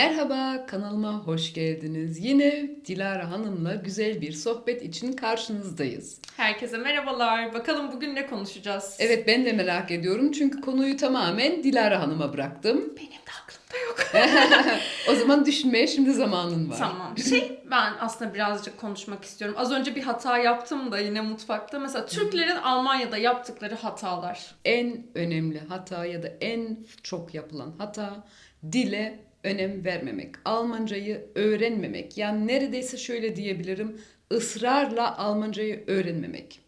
Merhaba, kanalıma hoş geldiniz. Yine Dilara Hanım'la güzel bir sohbet için karşınızdayız. Herkese merhabalar. Bakalım bugün ne konuşacağız? Evet ben de merak ediyorum çünkü konuyu tamamen Dilara Hanım'a bıraktım. Benim de aklımda yok. O zaman düşünmeye şimdi zamanın var. tamam. Şey ben aslında birazcık konuşmak istiyorum. Az önce bir hata yaptım da yine mutfakta. Mesela Türklerin Almanya'da yaptıkları hatalar. En önemli hata ya da en çok yapılan hata dile önem vermemek. Almancayı öğrenmemek. Yani neredeyse şöyle diyebilirim ısrarla Almancayı öğrenmemek.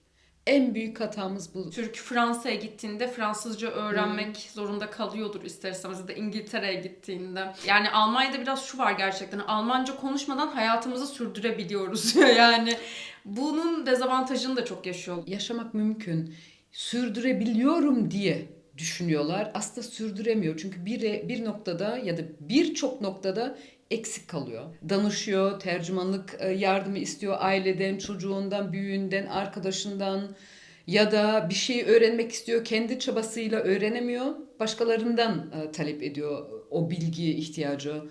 En büyük hatamız bu. Türk Fransa'ya gittiğinde Fransızca öğrenmek zorunda kalıyordur ister istemez ya da İngiltere'ye gittiğinde. Yani Almanya'da biraz şu var gerçekten. Almanca konuşmadan hayatımızı sürdürebiliyoruz. yani bunun dezavantajını da çok yaşıyor. yaşamak mümkün. Sürdürebiliyorum diye düşünüyorlar. Aslında sürdüremiyor. Çünkü bir, bir noktada ya da birçok noktada eksik kalıyor. Danışıyor, tercümanlık e, yardımı istiyor aileden, çocuğundan, büyüğünden, arkadaşından ya da bir şey öğrenmek istiyor, kendi çabasıyla öğrenemiyor. Başkalarından e, talep ediyor o bilgiye ihtiyacı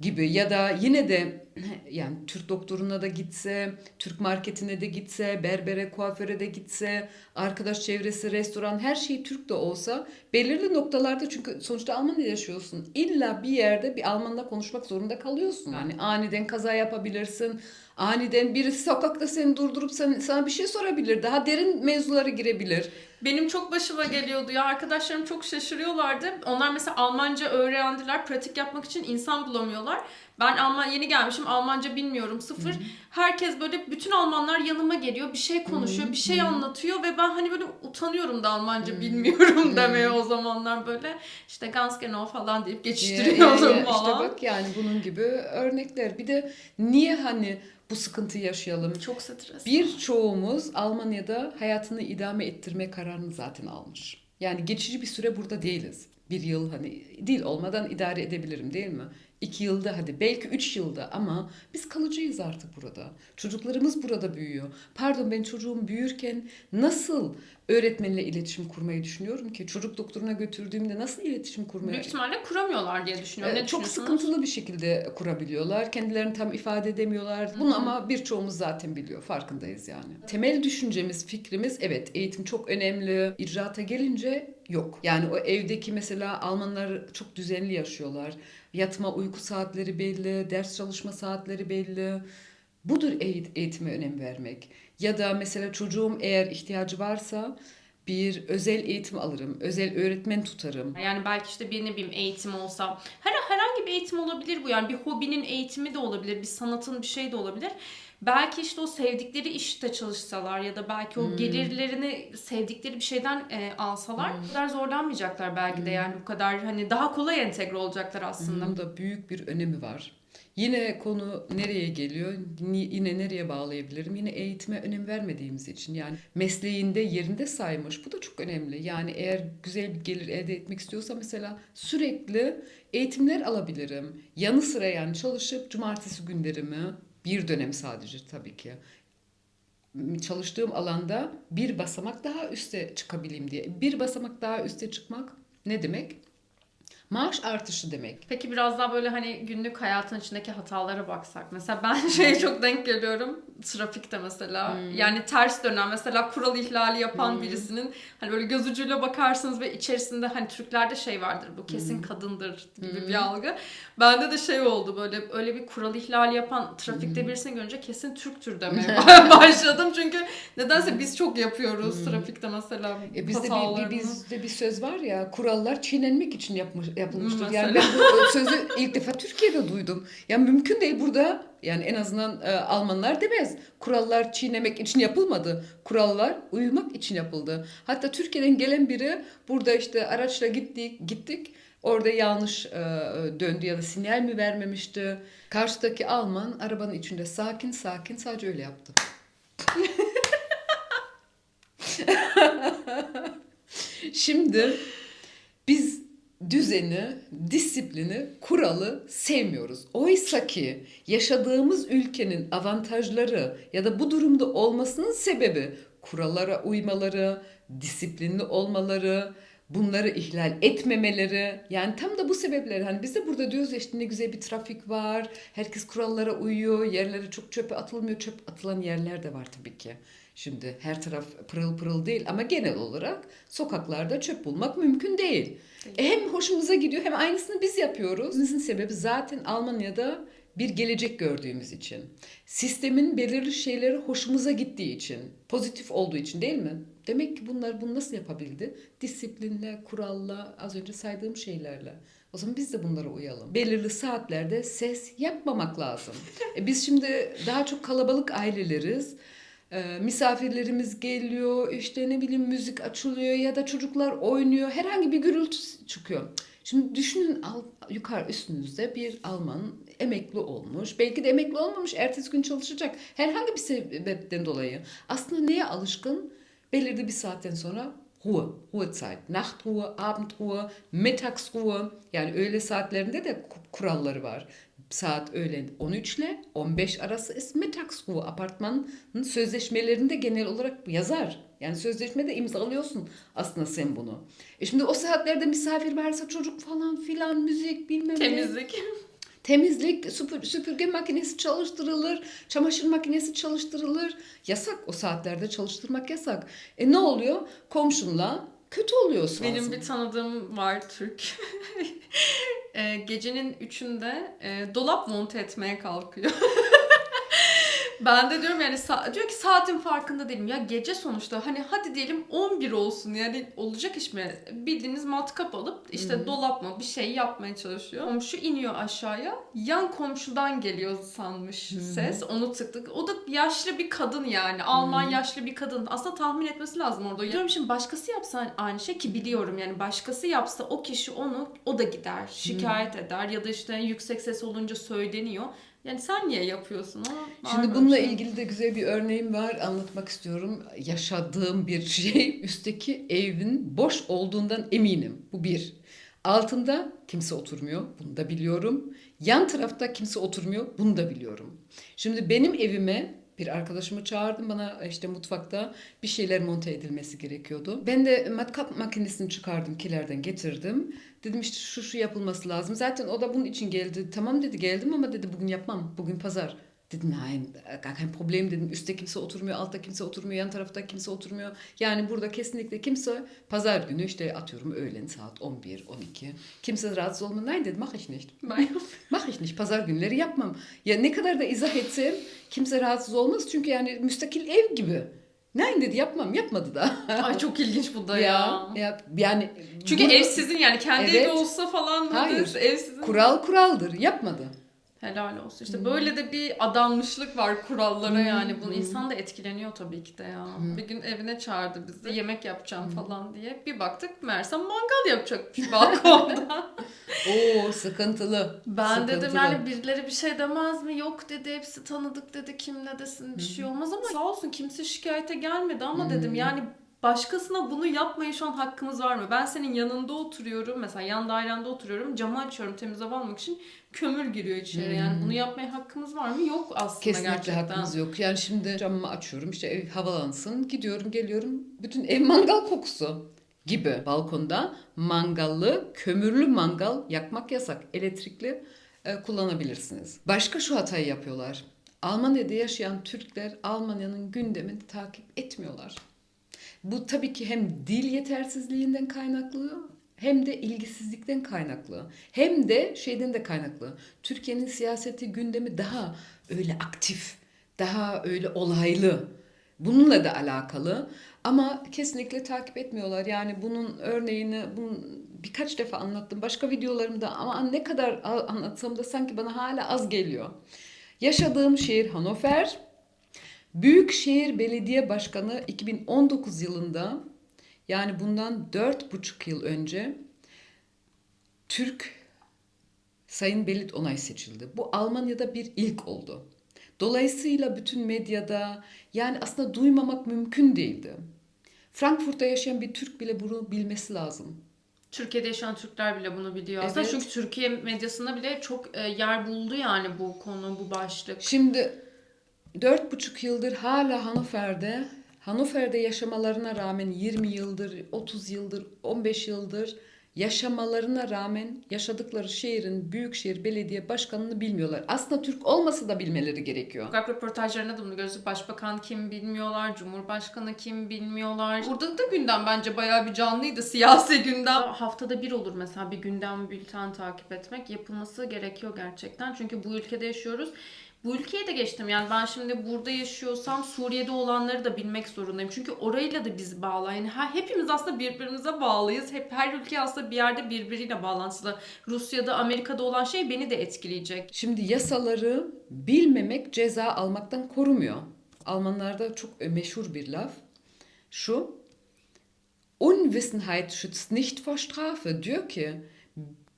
gibi ya da yine de yani Türk doktoruna da gitse, Türk marketine de gitse, berbere, kuaföre de gitse, arkadaş çevresi, restoran her şey Türk de olsa belirli noktalarda çünkü sonuçta Almanya'da yaşıyorsun. İlla bir yerde bir Almanla konuşmak zorunda kalıyorsun. Yani aniden kaza yapabilirsin. Aniden birisi sokakta seni durdurup sana bir şey sorabilir. Daha derin mevzulara girebilir. Benim çok başıma geliyordu ya. Arkadaşlarım çok şaşırıyorlardı. Onlar mesela Almanca öğrendiler. Pratik yapmak için insan bulamıyorlar. Ben Alman yeni gelmişim. Almanca bilmiyorum. Sıfır. Herkes böyle bütün Almanlar yanıma geliyor. Bir şey konuşuyor. Bir şey anlatıyor ve ben hani böyle utanıyorum da Almanca bilmiyorum demeye o zamanlar böyle. işte ganz genau falan deyip Ya, geçiştiriyordum ya, ya, falan. İşte bak yani bunun gibi örnekler. Bir de niye hani bu sıkıntıyı yaşayalım? Çok stres. Birçoğumuz Almanya'da hayatını idame ettirme kararını zaten almış. Yani geçici bir süre burada değiliz. Bir yıl hani dil olmadan idare edebilirim değil mi? İki yılda hadi belki üç yılda ama biz kalıcıyız artık burada. Çocuklarımız burada büyüyor. Pardon ben çocuğum büyürken nasıl öğretmenle iletişim kurmayı düşünüyorum ki? Çocuk doktoruna götürdüğümde nasıl iletişim kurmaya Büyük ihtimalle kuramıyorlar diye düşünüyorum. ee, çok sıkıntılı bir şekilde kurabiliyorlar. Kendilerini tam ifade edemiyorlar. Bunu ama birçoğumuz zaten biliyor. Farkındayız yani. Temel düşüncemiz, fikrimiz evet eğitim çok önemli. İcraata gelince yok. Yani o evdeki mesela Almanlar çok düzenli yaşıyorlar. Yatma uyku saatleri belli, ders çalışma saatleri belli. Budur eğit- eğitime önem vermek. Ya da mesela çocuğum eğer ihtiyacı varsa bir özel eğitim alırım. Özel öğretmen tutarım. Yani belki işte bir ne bileyim eğitim olsa her herhangi bir eğitim olabilir bu yani bir hobinin eğitimi de olabilir bir sanatın bir şey de olabilir. Belki işte o sevdikleri işte çalışsalar ya da belki o gelirlerini sevdikleri bir şeyden e, alsalar bu kadar zorlanmayacaklar belki de yani bu kadar hani daha kolay entegre olacaklar aslında. Bunun da büyük bir önemi var. Yine konu nereye geliyor? Yine nereye bağlayabilirim? Yine eğitime önem vermediğimiz için. Yani mesleğinde yerinde saymış. Bu da çok önemli. Yani eğer güzel bir gelir elde etmek istiyorsa mesela sürekli eğitimler alabilirim. Yanı sıra yani çalışıp cumartesi günlerimi bir dönem sadece tabii ki çalıştığım alanda bir basamak daha üste çıkabileyim diye. Bir basamak daha üste çıkmak ne demek? Maaş artışı demek. Peki biraz daha böyle hani günlük hayatın içindeki hatalara baksak. Mesela ben şeye çok denk geliyorum. Trafikte mesela. Yani ters dönen mesela kural ihlali yapan birisinin hani böyle göz ucuyla bakarsınız ve içerisinde hani Türklerde şey vardır. Bu kesin kadındır gibi bir algı. Bende de şey oldu böyle öyle bir kural ihlali yapan trafikte birisini görünce kesin Türktür demeye başladım. Çünkü nedense biz çok yapıyoruz trafikte mesela E bizde bir, bir, bizde bir söz var ya kurallar çiğnenmek için yapmış, yapılmıştır. Mesela. Yani ben bu sözü ilk defa Türkiye'de duydum. Yani mümkün değil burada yani en azından e, Almanlar demez. Kurallar çiğnemek için yapılmadı. Kurallar uyumak için yapıldı. Hatta Türkiye'den gelen biri burada işte araçla gittik gittik. Orada yanlış e, döndü ya da sinyal mi vermemişti. Karşıdaki Alman arabanın içinde sakin sakin sadece öyle yaptı. Şimdi biz düzeni, disiplini, kuralı sevmiyoruz. Oysa ki yaşadığımız ülkenin avantajları ya da bu durumda olmasının sebebi kurallara uymaları, disiplinli olmaları, bunları ihlal etmemeleri. Yani tam da bu sebepler. Hani biz de burada diyoruz ya işte ne güzel bir trafik var. Herkes kurallara uyuyor. Yerlere çok çöpe atılmıyor. Çöp atılan yerler de var tabii ki şimdi her taraf pırıl pırıl değil ama genel olarak sokaklarda çöp bulmak mümkün değil E, hem hoşumuza gidiyor hem aynısını biz yapıyoruz bizim sebebi zaten Almanya'da bir gelecek gördüğümüz için sistemin belirli şeyleri hoşumuza gittiği için pozitif olduğu için değil mi? Demek ki bunlar bunu nasıl yapabildi? Disiplinle, kuralla, az önce saydığım şeylerle. O zaman biz de bunlara uyalım. Belirli saatlerde ses yapmamak lazım. E biz şimdi daha çok kalabalık aileleriz. E, misafirlerimiz geliyor, işte ne bileyim müzik açılıyor ya da çocuklar oynuyor. Herhangi bir gürültü çıkıyor. Şimdi düşünün al, yukarı üstünüzde bir Alman emekli olmuş. Belki de emekli olmamış, ertesi gün çalışacak. Herhangi bir sebepten dolayı. Aslında neye alışkın? Belirli bir saatten sonra Ruhe, Ruhezeit, Nachtruhe, Abendruhe, Mittagsruhe. Yani öğle saatlerinde de ku- kuralları var. Saat öğlen 13 ile 15 arası ist Mittagsruhe. Apartmanın sözleşmelerinde genel olarak yazar. Yani sözleşmede imzalıyorsun aslında sen bunu. E şimdi o saatlerde misafir varsa çocuk falan filan müzik bilmem ne. Temizlik. Temizlik, süpür, süpürge makinesi çalıştırılır, çamaşır makinesi çalıştırılır. Yasak o saatlerde çalıştırmak yasak. E ne oluyor? Komşunla kötü oluyorsun. Benim bir tanıdığım var Türk. E, gecenin üçünde e, dolap monte etmeye kalkıyor. ben de diyorum yani diyor ki saatin farkında değilim. Ya gece sonuçta hani hadi diyelim 11 olsun yani olacak iş mi? Bildiğiniz matkap alıp işte dolap mı bir şey yapmaya çalışıyor. Komşu iniyor aşağıya. Yan komşudan geliyor sanmış ses. Onu tıktık. O da yaşlı bir kadın yani. Alman yaşlı bir kadın. Aslında tahmin etmesi lazım orada. Diyorum şimdi başkası yapsa aynı şey ki biliyorum yani başkası yapsa o kişi onu o da gider. Şikayet eder ya da işte yüksek ses olunca söyleniyor. Yani sen niye yapıyorsun? Var Şimdi bununla şey? ilgili de güzel bir örneğim var. Anlatmak istiyorum. Yaşadığım bir şey. Üstteki evin boş olduğundan eminim. Bu bir. Altında kimse oturmuyor. Bunu da biliyorum. Yan tarafta kimse oturmuyor. Bunu da biliyorum. Şimdi benim evime bir arkadaşımı çağırdım bana işte mutfakta bir şeyler monte edilmesi gerekiyordu. Ben de matkap makinesini çıkardım kilerden getirdim. Dedim işte şu şu yapılması lazım. Zaten o da bunun için geldi. Tamam dedi geldim ama dedi bugün yapmam. Bugün pazar. Dedim nein gar kein problem dedim. Üstte kimse oturmuyor, altta kimse oturmuyor, yan tarafta kimse oturmuyor. Yani burada kesinlikle kimse pazar günü işte atıyorum öğlen saat 11, 12. Kimse rahatsız olmuyor. Nein dedim mache ich nicht. Mach ich nicht. Pazar günleri yapmam. Ya ne kadar da izah etsem kimse rahatsız olmaz. Çünkü yani müstakil ev gibi. Nein dedi yapmam. Yapmadı da. Ay çok ilginç bu da ya. ya yani Çünkü bu- ev sizin yani kendi Evet. evi olsa falan Hayır. Hayır. ev sizin. kural kuraldır. Yapmadı. Helal olsun. Hmm. İşte böyle de bir adanmışlık var kurallara yani. Bunu insan da etkileniyor tabii ki de ya. Hmm. Bir gün evine çağırdı bizi. Yemek yapacağım falan diye. Bir baktık meğersem mangal yapacakmış balkonda. Oo sıkıntılı. ben dedim Sıkıntılı. yani birileri bir şey demez mi? Yok dedi hepsi tanıdık dedi. Kim ne desin bir şey olmaz ama sağ olsun kimse şikayete gelmedi ama dedim yani başkasına bunu yapmaya şu an hakkımız var mı? Ben senin yanında oturuyorum. Mesela yan dairende oturuyorum. Camı açıyorum temiz hava almak için. Kömür giriyor içeri. Yani bunu yapmaya hakkımız var mı? Yok aslında Kesinlikle gerçekten. hakkımız yok. Yani şimdi camımı açıyorum işte ev havalansın. Gidiyorum geliyorum. Bütün ev mangal kokusu gibi. Balkonda mangallı, kömürlü mangal yakmak yasak. Elektrikli e, kullanabilirsiniz. Başka şu hatayı yapıyorlar. Almanya'da yaşayan Türkler Almanya'nın gündemini takip etmiyorlar. Bu tabii ki hem dil yetersizliğinden kaynaklı hem de ilgisizlikten kaynaklı. Hem de şeyden de kaynaklı. Türkiye'nin siyaseti gündemi daha öyle aktif, daha öyle olaylı. Bununla da alakalı ama kesinlikle takip etmiyorlar. Yani bunun örneğini bunun birkaç defa anlattım başka videolarımda ama ne kadar anlatsam da sanki bana hala az geliyor. Yaşadığım şehir Hannover. Büyükşehir Belediye Başkanı 2019 yılında yani bundan 4,5 yıl önce Türk Sayın Belit Onay seçildi. Bu Almanya'da bir ilk oldu. Dolayısıyla bütün medyada yani aslında duymamak mümkün değildi. Frankfurt'ta yaşayan bir Türk bile bunu bilmesi lazım. Türkiye'de yaşayan Türkler bile bunu biliyor. Aslında Evet. çünkü Türkiye medyasında bile çok e, yer buldu yani bu konu, bu başlık. Şimdi dört buçuk yıldır hala Hannover'de Hannover'de yaşamalarına rağmen 20 yıldır, 30 yıldır, 15 yıldır yaşamalarına rağmen yaşadıkları şehrin büyükşehir belediye başkanını bilmiyorlar. Aslında Türk olmasa da bilmeleri gerekiyor. Sokak röportajlarında da bunu görüyoruz. Başbakan kim bilmiyorlar, Cumhurbaşkanı kim bilmiyorlar. Burada da gündem bence bayağı bir canlıydı. Siyasi gündem. Haftada bir olur mesela bir gündem bülten takip etmek. Yapılması gerekiyor gerçekten. Çünkü bu ülkede yaşıyoruz. Bu ülkeye de geçtim. Yani ben şimdi burada yaşıyorsam Suriye'de olanları da bilmek zorundayım. Çünkü orayla da biz bağlı. Yani hepimiz aslında birbirimize bağlıyız. Hep her ülke aslında bir yerde birbiriyle bağlantılı. Rusya'da, Amerika'da olan şey beni de etkileyecek. Şimdi yasaları bilmemek ceza almaktan korumuyor. Almanlarda çok meşhur bir laf. Şu, Unwissenheit schützt nicht vor Strafe diyor ki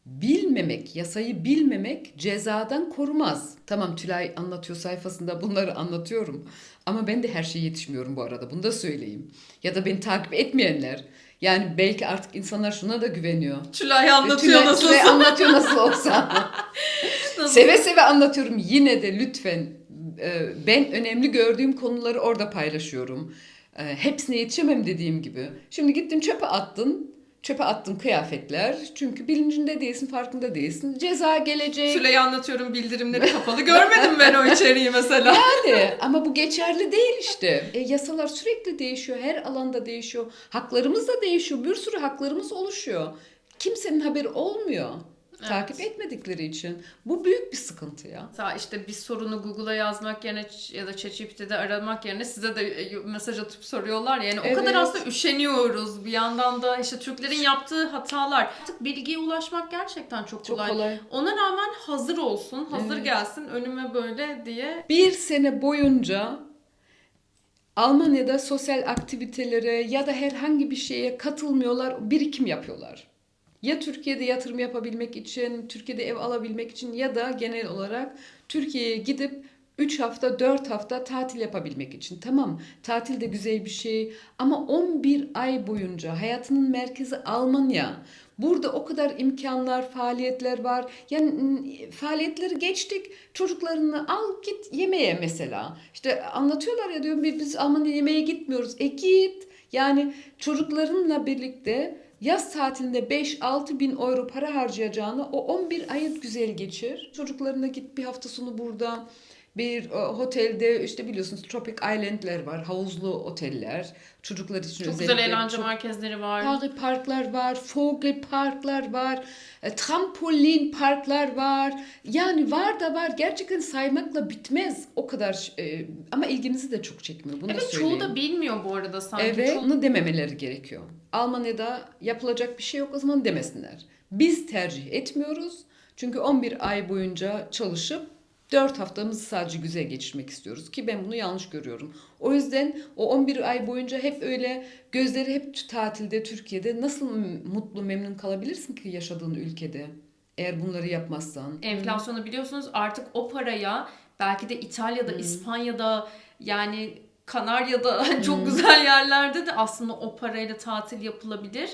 bilmemek, yasayı bilmemek cezadan korumaz. Tamam Tülay anlatıyor sayfasında bunları anlatıyorum. Ama ben de her şeye yetişmiyorum bu arada. Bunu da söyleyeyim. Ya da beni takip etmeyenler. Yani belki artık insanlar şuna da güveniyor. Tülay anlatıyor Tülay, nasıl Tülay anlatıyor nasıl olsa. Nasıl? Seve seve anlatıyorum. Yine de lütfen e, ben önemli gördüğüm konuları orada paylaşıyorum. E, Hepsine yetişemem dediğim gibi. Şimdi gittin çöpe attın. Çöpe attın kıyafetler. Çünkü bilincinde değilsin, farkında değilsin. Ceza gelecek. Tülay'ı anlatıyorum bildirimleri kapalı. Görmedim ben o içeriği mesela. Yani ama bu geçerli değil işte. E, yasalar sürekli değişiyor. Her alanda değişiyor. Haklarımız da değişiyor. Bir sürü haklarımız oluşuyor. Kimsenin haberi olmuyor. Evet. Takip etmedikleri için. Bu büyük bir sıkıntı ya. Mesela işte bir sorunu Google'a yazmak yerine ya da ChatGPT'de aramak yerine size de e, mesaj atıp soruyorlar ya. Yani o kadar Evet. aslında üşeniyoruz. Bir yandan da işte Türklerin yaptığı hatalar. Artık bilgiye ulaşmak gerçekten çok Çok kolay. kolay. Ona rağmen hazır olsun, hazır Evet. gelsin önüme böyle diye. Bir sene boyunca Almanya'da sosyal aktivitelere ya da herhangi bir şeye katılmıyorlar, birikim yapıyorlar. Ya Türkiye'de yatırım yapabilmek için, Türkiye'de ev alabilmek için ya da genel olarak Türkiye'ye gidip 3 hafta, 4 hafta tatil yapabilmek için. Tamam, tatil de güzel bir şey ama 11 ay boyunca hayatının merkezi Almanya. Burada o kadar imkanlar, faaliyetler var. Yani faaliyetleri geçtik. Çocuklarını al git yemeğe mesela. İşte anlatıyorlar ya diyorum biz Almanya yemeğe gitmiyoruz. E git. Yani çocuklarınla birlikte yaz tatilinde 5-6 bin euro para harcayacağını o 11 ayı güzel geçir. Çocuklarına git bir hafta sonu burada bir e, otelde işte biliyorsunuz Tropic Island'ler var. Havuzlu oteller. Çocuklar için Çok özellikle güzel eğlence çok merkezleri var. Park parklar var, Vogelparklar var, e, trampolin parklar var. Yani var da var. Gerçekten saymakla bitmez o kadar. e, ama ilgimizi de çok çekmiyor. Bunu Evet söyleyeyim. çoğu da bilmiyor bu arada sanki. Evet, Çok- bunu dememeleri gerekiyor. Almanya'da yapılacak bir şey yok o zaman demesinler. Biz tercih etmiyoruz. Çünkü 11 ay boyunca çalışıp 4 haftamızı sadece güzel geçirmek istiyoruz ki ben bunu yanlış görüyorum. O yüzden o 11 ay boyunca hep öyle gözleri hep tatilde Türkiye'de nasıl mutlu memnun kalabilirsin ki yaşadığın ülkede eğer bunları yapmazsan. Enflasyonu biliyorsunuz artık o paraya belki de İtalya'da, İspanya'da yani Kanarya'da çok güzel yerlerde de aslında o parayla tatil yapılabilir.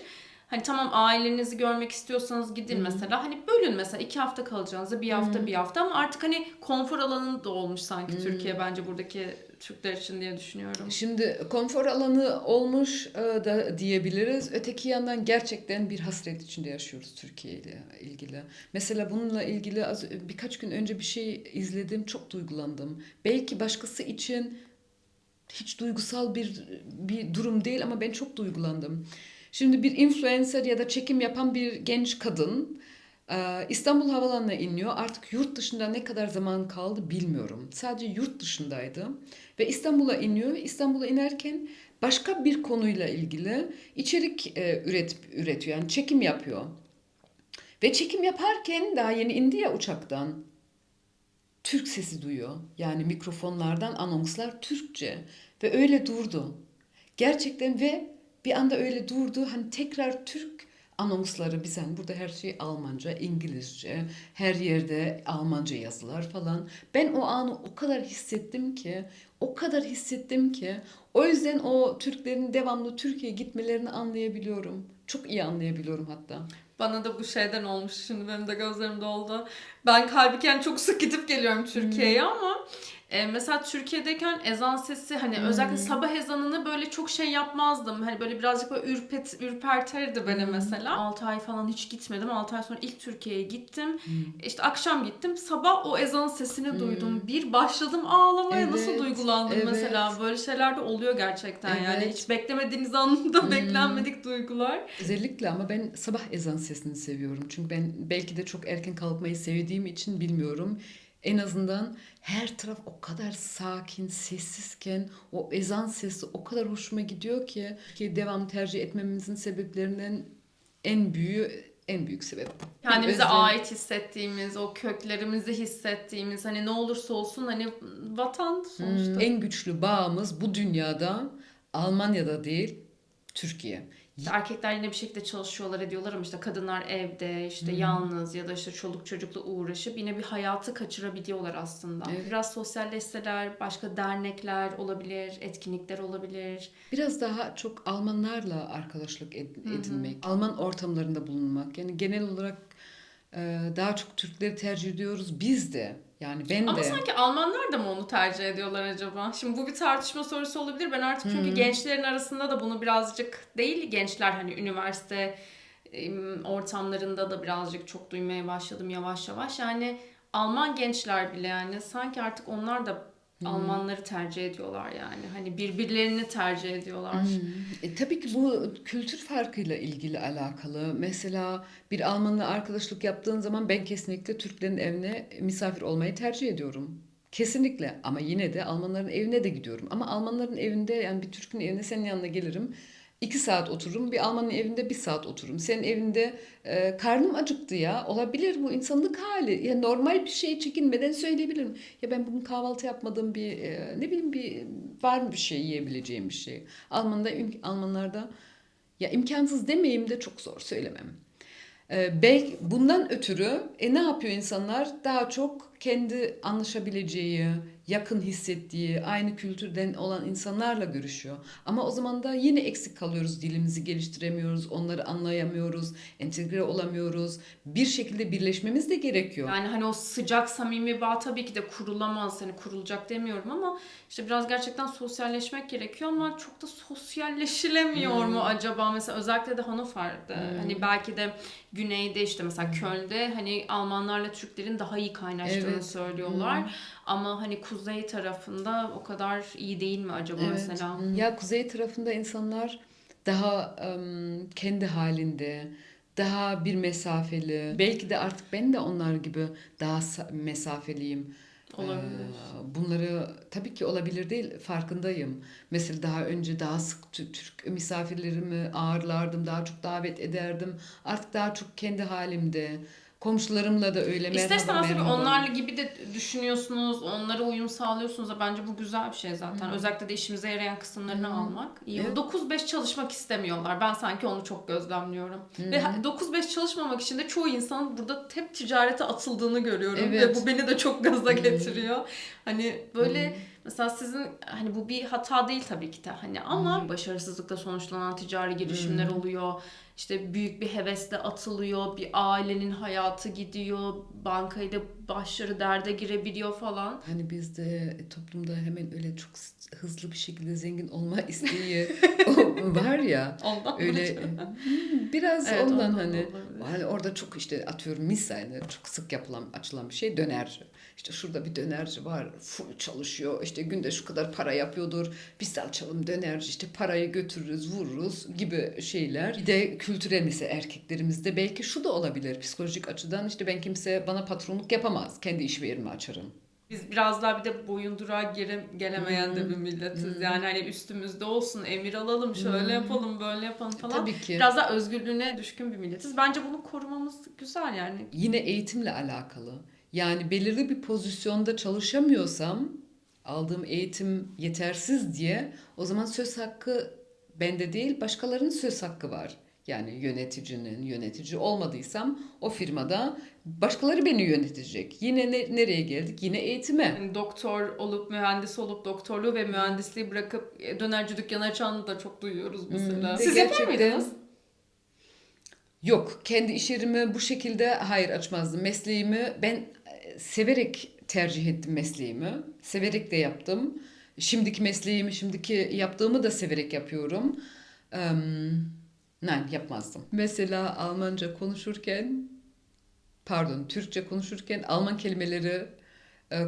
Hani tamam ailenizi görmek istiyorsanız gidin mesela. Hani bölün mesela iki hafta kalacağınızı bir hafta bir hafta ama artık hani konfor alanı da olmuş sanki Türkiye bence buradaki Türkler için diye düşünüyorum. Şimdi konfor alanı olmuş e, da diyebiliriz. Öteki yandan gerçekten bir hasret içinde yaşıyoruz Türkiye ile ilgili. Mesela bununla ilgili az birkaç gün önce bir şey izledim, çok duygulandım. Belki başkası için hiç duygusal bir bir durum değil ama ben çok duygulandım. Şimdi bir influencer ya da çekim yapan bir genç kadın e, İstanbul Havalanı'na iniyor. Artık yurt dışında ne kadar zaman kaldı bilmiyorum. Sadece yurt dışındaydı. Ve İstanbul'a iniyor. İstanbul'a inerken başka bir konuyla ilgili içerik e, üret, üretiyor. Yani çekim yapıyor. Ve çekim yaparken daha yeni indi ya uçaktan. Türk sesi duyuyor. Yani mikrofonlardan anonslar Türkçe. Ve öyle durdu. Gerçekten ve bir anda öyle durdu. Hani tekrar Türk anonsları biz hani burada her şey Almanca, İngilizce, her yerde Almanca yazılar falan. Ben o anı o kadar hissettim ki, o kadar hissettim ki. O yüzden o Türklerin devamlı Türkiye'ye gitmelerini anlayabiliyorum. Çok iyi anlayabiliyorum hatta. Bana da bu şeyden olmuş şimdi benim de gözlerim doldu. Ben kalbiken çok sık gidip geliyorum Türkiye'ye ama E, mesela Türkiye'deyken ezan sesi hani Hmm. özellikle sabah ezanını böyle çok şey yapmazdım. Hani böyle birazcık böyle ürpet, ürperterdi Hmm. beni mesela. 6 ay falan hiç gitmedim. 6 ay sonra ilk Türkiye'ye gittim. Hmm. İşte akşam gittim. Sabah o ezan sesini duydum. Bir başladım ağlamaya. Nasıl Evet, duygulandım evet. mesela. Böyle şeyler de oluyor gerçekten yani. Evet. Hmm. Hiç beklemediğiniz anda beklenmedik duygular. Özellikle ama ben sabah ezan sesini seviyorum. Çünkü ben belki de çok erken kalkmayı sevdiğim için bilmiyorum. En azından her taraf o kadar sakin, sessizken o ezan sesi o kadar hoşuma gidiyor ki ki devam tercih etmemizin sebeplerinden en büyüğü en büyük sebep. Kendimize Özlem. ait hissettiğimiz, o köklerimizi hissettiğimiz hani ne olursa olsun hani vatan sonuçta. Hmm, en güçlü bağımız bu dünyada Almanya'da değil Türkiye. İşte erkekler yine bir şekilde çalışıyorlar ediyorlar ama işte kadınlar evde işte Hmm. yalnız ya da işte çoluk çocukla uğraşıp yine bir hayatı kaçırabiliyorlar aslında. Evet. Biraz sosyalleşseler başka dernekler olabilir, etkinlikler olabilir. Biraz daha çok Almanlarla arkadaşlık ed- edinmek, Alman ortamlarında bulunmak. Yani genel olarak daha çok Türkleri tercih ediyoruz biz de. Yani ben Ama de. sanki Almanlar da mı onu tercih ediyorlar acaba? Şimdi bu bir tartışma sorusu olabilir. Ben artık çünkü gençlerin arasında da bunu birazcık değil gençler hani üniversite ortamlarında da birazcık çok duymaya başladım yavaş yavaş. Yani Alman gençler bile yani sanki artık onlar da Almanları tercih ediyorlar yani. Hani birbirlerini tercih ediyorlar. E, tabii ki bu kültür farkıyla ilgili alakalı. Mesela bir Almanla arkadaşlık yaptığın zaman ben kesinlikle Türklerin evine misafir olmayı tercih ediyorum. Kesinlikle ama yine de Almanların evine de gidiyorum. Ama Almanların evinde yani bir Türk'ün evine senin yanına gelirim. İki saat otururum. Bir Almanın evinde bir saat otururum. Senin evinde e, karnım acıktı ya. Olabilir bu insanlık hali. Ya normal bir şey çekinmeden söyleyebilirim. Ya ben bugün kahvaltı yapmadığım bir e, ne bileyim bir var mı bir şey yiyebileceğim bir şey. Alman'da Almanlarda ya imkansız demeyeyim de çok zor söylemem. Ee, belki bundan ötürü e, ne yapıyor insanlar? Daha çok kendi anlaşabileceği, yakın hissettiği, aynı kültürden olan insanlarla görüşüyor. Ama o zaman da yine eksik kalıyoruz. Dilimizi geliştiremiyoruz, onları anlayamıyoruz, entegre olamıyoruz. Bir şekilde birleşmemiz de gerekiyor. Yani hani o sıcak samimi bağ tabii ki de kurulamaz. Hani kurulacak demiyorum ama işte biraz gerçekten sosyalleşmek gerekiyor ama çok da sosyalleşilemiyor mu acaba? Mesela özellikle de Hannover'de hani belki de güneyde işte mesela Köln'de hani Almanlarla Türklerin daha iyi kaynaştığını Evet. Söylüyorlar. Ama hani kuzey tarafında o kadar iyi değil mi acaba Evet. mesela? Ya kuzey tarafında insanlar daha em, kendi halinde, daha bir mesafeli. Belki de artık ben de onlar gibi daha sa- mesafeliyim. Olabilir. Ee, Bunları tabii ki olabilir değil farkındayım. Mesela daha önce daha sık Tü- Türk misafirlerimi ağırlardım, daha çok davet ederdim. Artık daha çok kendi halimde. Komşularımla da öyle merhaba tabii merhaba. onlarla gibi de düşünüyorsunuz, onlara uyum sağlıyorsunuz da bence bu güzel bir şey zaten. Özellikle de işimize yarayan kısımlarını almak. İyi. Evet. 9-5 çalışmak istemiyorlar. Ben sanki onu çok gözlemliyorum. Ve ha- 9-5 çalışmamak için de çoğu insan burada hep ticarete atıldığını görüyorum. Ve Evet. bu beni de çok gaza getiriyor. Hani böyle mesela sizin hani bu bir hata değil tabii ki de hani ama başarısızlıkla sonuçlanan ticari girişimler oluyor. İşte büyük bir hevesle atılıyor, bir ailenin hayatı gidiyor, bankayı da başları derde girebiliyor falan. Hani bizde toplumda hemen öyle çok hızlı bir şekilde zengin olma isteği var ya. Ondan Öyle Hmm, biraz Evet, ondan, ondan da hani olabilir. hani orada çok işte atıyorum misal çok sık yapılan açılan bir şey dönerci. İşte şurada bir dönerci var full çalışıyor işte günde şu kadar para yapıyordur biz de açalım dönerci işte parayı götürürüz vururuz gibi şeyler. Bir de kültürel mesela erkeklerimizde belki şu da olabilir psikolojik açıdan işte ben kimse bana patronluk yapamaz kendi iş yerimi açarım. Biz biraz daha bir de boyundurağa gere- gelemeyen de bir milletiz. Yani hani üstümüzde olsun, emir alalım, şöyle yapalım, böyle yapalım falan. Tabii ki. Biraz daha özgürlüğüne düşkün bir milletiz. Bence bunu korumamız güzel yani. Yine eğitimle alakalı. Yani belirli bir pozisyonda çalışamıyorsam aldığım eğitim yetersiz diye o zaman söz hakkı bende değil başkalarının söz hakkı var. Yani yöneticinin yönetici olmadıysam o firmada başkaları beni yönetecek. Yine ne- nereye geldik? Yine eğitime. Hani doktor olup, mühendis olup, doktorluğu ve mühendisliği bırakıp e, dönerci dükkanı açanı da çok duyuyoruz mesela. Ve Siz yapar mıydınız? Yok, kendi iş yerimi bu şekilde hayır açmazdım. Mesleğimi ben severek tercih ettim mesleğimi. Severek de yaptım. Şimdiki mesleğimi, şimdiki yaptığımı da severek yapıyorum. Nein, yapmazdım. Mesela Almanca konuşurken, pardon Türkçe konuşurken Alman kelimeleri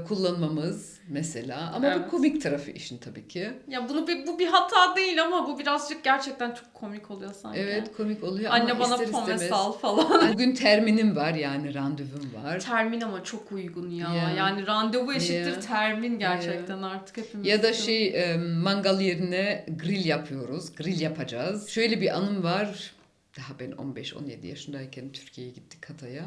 kullanmamız mesela. Ama Evet. bu komik tarafı işin tabii ki. Ya bunu bir, bu bir hata değil ama bu birazcık gerçekten çok komik oluyor sanki. Evet komik oluyor Anne ama bana ister istemez. sal falan. Bugün terminim var yani randevum var. Termin ama çok uygun ya. Ya. Yani randevu eşittir Ya. termin gerçekten artık hepimiz. Ya da için. şey e, mangal yerine grill yapıyoruz. Grill yapacağız. Şöyle bir anım var. Daha ben 15-17 yaşındayken Türkiye'ye gittik Hatay'a.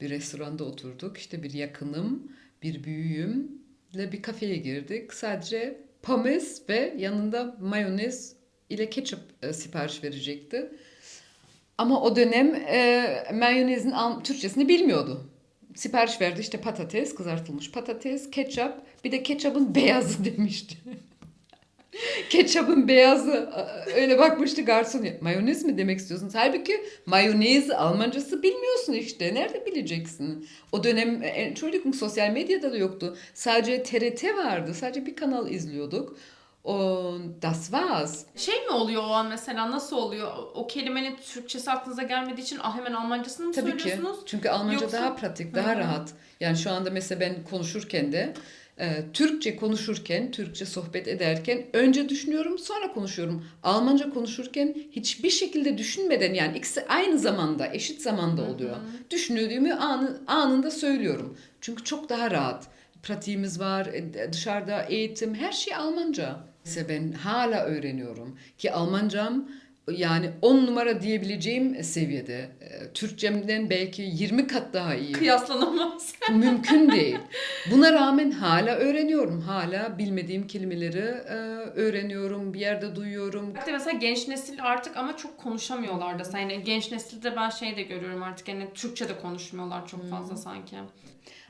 Bir restoranda oturduk. İşte bir yakınım, bir büyüğümle bir kafeye girdik. Sadece pommes ve yanında mayonez ile ketçap e, sipariş verecekti. Ama o dönem e, mayonezin Türkçesini bilmiyordu. Sipariş verdi işte patates, kızartılmış patates, ketçap, bir de ketçapın beyazı demişti. Ketçapın beyazı öyle bakmıştı garson. Mayonez mi demek istiyorsunuz? Halbuki mayonez Almancası bilmiyorsun işte. Nerede bileceksin? O dönem e, çocuk sosyal medyada da yoktu. Sadece TRT vardı. Sadece bir kanal izliyorduk. O das war's. Şey mi oluyor o an mesela nasıl oluyor? O- kelimenin Türkçesi aklınıza gelmediği için ah hemen Almancasını mı Tabii ki. söylüyorsunuz? Çünkü Almanca Yoksa- daha pratik, daha Hı. rahat. Yani şu anda mesela ben konuşurken de Türkçe konuşurken, Türkçe sohbet ederken önce düşünüyorum, sonra konuşuyorum. Almanca konuşurken hiçbir şekilde düşünmeden yani ikisi aynı zamanda, eşit zamanda oluyor. Düşündüğümü anı, anında söylüyorum. Çünkü çok daha rahat. Pratiğimiz var, e, dışarıda eğitim, her şey Almanca. Mesela ben hala öğreniyorum ki Almancam yani 10 numara diyebileceğim seviyede. E, Türkçemden belki 20 kat daha iyi. Kıyaslanamaz. Mümkün değil. Buna rağmen hala öğreniyorum. Hala bilmediğim kelimeleri e, öğreniyorum. Bir yerde duyuyorum. Hatta mesela genç nesil artık ama çok konuşamıyorlar da. Yani genç nesilde ben şey de görüyorum artık yani Türkçe de konuşmuyorlar çok fazla sanki.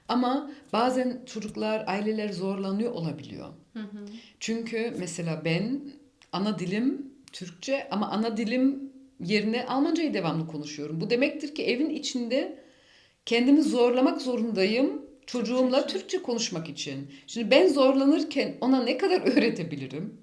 Ama bazen çocuklar, aileler zorlanıyor olabiliyor. Çünkü mesela ben ana dilim Türkçe ama ana dilim yerine Almancayı devamlı konuşuyorum. Bu demektir ki evin içinde kendimi zorlamak zorundayım çocuğumla Türkçe konuşmak için. Şimdi ben zorlanırken ona ne kadar öğretebilirim?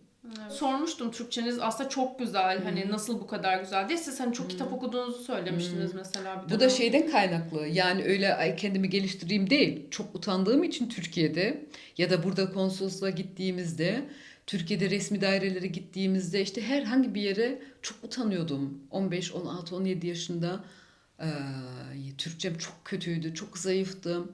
Sormuştum Türkçeniz aslında çok güzel. Hani nasıl bu kadar güzel diye. Siz hani çok kitap okuduğunuzu söylemiştiniz mesela. Bir Bu da şeyden kaynaklı. Yani öyle ay kendimi geliştireyim değil. Çok utandığım için Türkiye'de ya da burada konsolosluğa gittiğimizde, Türkiye'de resmi dairelere gittiğimizde işte herhangi bir yere çok utanıyordum. 15, 16, 17 yaşında eee, Türkçem çok kötüydü, çok zayıftım.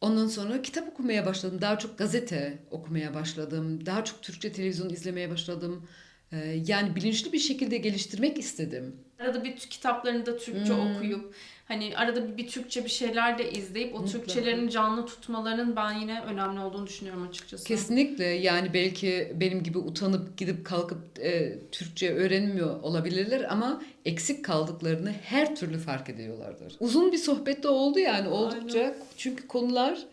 Ondan sonra kitap okumaya başladım. Daha çok gazete okumaya başladım. Daha çok Türkçe televizyon izlemeye başladım. Eee, Yani bilinçli bir şekilde geliştirmek istedim. Arada bir kitaplarını da Türkçe Hmm. okuyup hani arada bir, Türkçe bir şeyler de izleyip o Mutlaka. Türkçelerin canlı tutmalarının ben yine önemli olduğunu düşünüyorum açıkçası. Kesinlikle yani belki benim gibi utanıp gidip kalkıp e, Türkçe öğrenmiyor olabilirler ama eksik kaldıklarını her türlü fark ediyorlardır. Uzun bir sohbet de oldu yani oldukça çünkü konular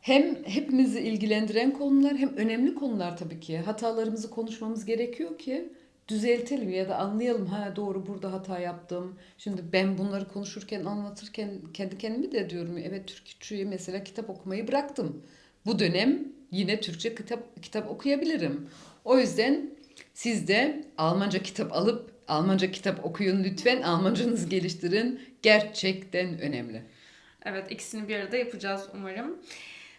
hem hepimizi ilgilendiren konular hem önemli konular tabii ki. Hatalarımızı konuşmamız gerekiyor ki düzeltelim ya da anlayalım ha doğru burada hata yaptım. Şimdi ben bunları konuşurken anlatırken kendi kendime de diyorum evet Türkçeyi mesela kitap okumayı bıraktım. Bu dönem yine Türkçe kitap kitap okuyabilirim. O yüzden siz de Almanca kitap alıp Almanca kitap okuyun lütfen. Almancanızı geliştirin. Gerçekten önemli. Evet ikisini bir arada yapacağız umarım.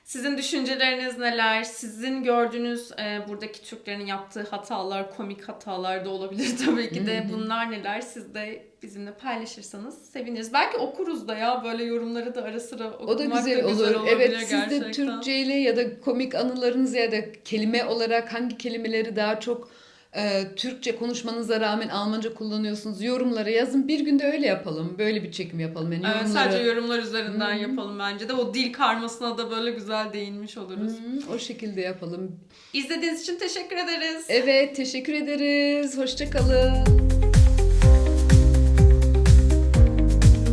Sizin düşünceleriniz neler? Sizin gördüğünüz e, buradaki Türklerin yaptığı hatalar, komik hatalar da olabilir tabii ki de. Bunlar neler? Siz de bizimle paylaşırsanız seviniriz. Belki okuruz da ya böyle yorumları da ara sıra okumak O da güzel olur. olabilir evet siz de gerçekten. Türkçe ile ya da komik anılarınız ya da kelime olarak hangi kelimeleri daha çok e, Türkçe konuşmanıza rağmen Almanca kullanıyorsunuz yorumlara yazın. Bir günde öyle yapalım. Böyle bir çekim yapalım. Yani Evet, yorumları- sadece yorumlar üzerinden yapalım bence de. O dil karmasına da böyle güzel değinmiş oluruz. Hı, o şekilde yapalım. İzlediğiniz için teşekkür ederiz. Evet teşekkür ederiz. Hoşça kalın.